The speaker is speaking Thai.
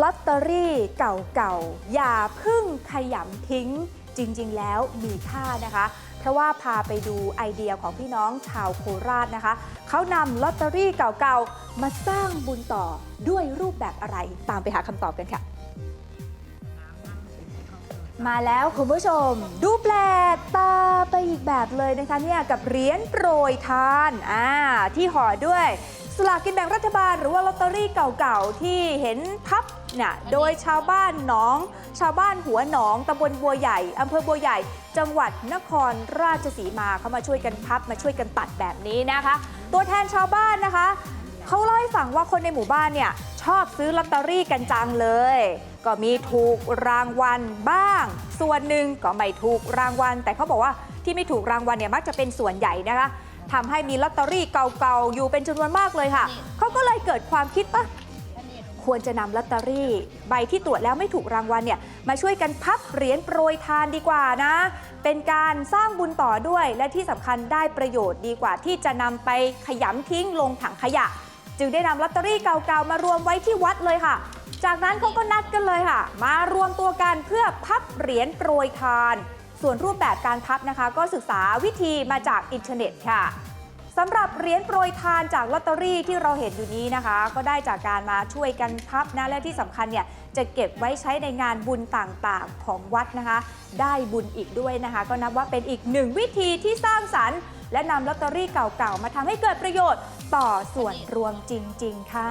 ลอตเตอรี่เก่าๆ อย่าพึ่งขยำทิ้ง จริงๆ แล้วมีค่านะคะ เพราะว่าพาไปดูไอเดียของพี่น้องชาวโคราชนะคะ เขานำลอตเตอรี่เก่าๆ มาสร้างบุญต่อด้วยรูปแบบอะไร ตามไปหาคำตอบกันค่ะ มาแล้วคุณผู้ชม ดูแปลกตาไปอีกแบบเลยนะคะเนี่ยกับเหรียญโปรยทานอ่าที่ห่อด้วย สลากกินแบ่งรัฐบาล หรือว่าลอตเตอรี่เก่าๆ ที่เห็นพับเนี่ยโดยชาวบ้านหนอง ชาวบ้านหัวหนองตำบลบัวใหญ่อำเภอบัวใหญ่ จังหวัดนครราชสีมาเขามาช่วยกันพับมาช่วยกันตัดแบบนี้นะคะ ตัวแทนชาวบ้านนะคะเขาเล่าให้ฟังว่าคนในหมู่บ้านเนี่ยชอบซื้อลอตเตอรี่กันจังเลย ก็มีถูกรางวัลบ้าง ส่วนหนึ่งก็ไม่ถูกรางวัล แต่เขาบอกว่าที่ไม่ถูกรางวัลเนี่ยมักจะเป็นส่วนใหญ่นะคะ ทำให้มีลอตเตอรี่เก่าๆ อยู่เป็นจำนวนมากเลยค่ะ เขาก็เลยเกิดความคิดว่าควรจะนำลอตเตอรี่ ใบที่ตรวจแล้วไม่ถูกรางวัลเนี่ยมาช่วยกันพับเหรียญโปรยทานดีกว่านะ เป็นการสร้างบุญต่อด้วยและที่สำคัญได้ประโยชน์ดีกว่าที่จะนำไปขยำทิ้งลงถังขยะ จึงได้นำลอตเตอรี่เก่าๆมารวมไว้ที่วัดเลยค่ะ จากนั้นเขาก็นัดกันเลยค่ะ มารวมตัวกันเพื่อพับเหรียญโปรยทาน ส่วนรูปแบบการพับนะคะ ก็ศึกษาวิธีมาจากอินเทอร์เน็ตค่ะสำหรับเหรียญโปรยทานจากลอตเตอรี่ที่เราเห็นอยู่นี้นะคะ ก็ได้จากการมาช่วยกันพับนะและที่สำคัญเนี่ยจะเก็บไว้ใช้ในงานบุญต่างๆของวัดนะคะ ได้บุญอีกด้วยนะคะ ก็นับว่าเป็นอีกหนึ่งวิธีที่สร้างสรรค์ และนำลอตเตอรี่เก่าๆมาทำให้เกิดประโยชน์ต่อส่วนรวมจริง ๆ ค่ะ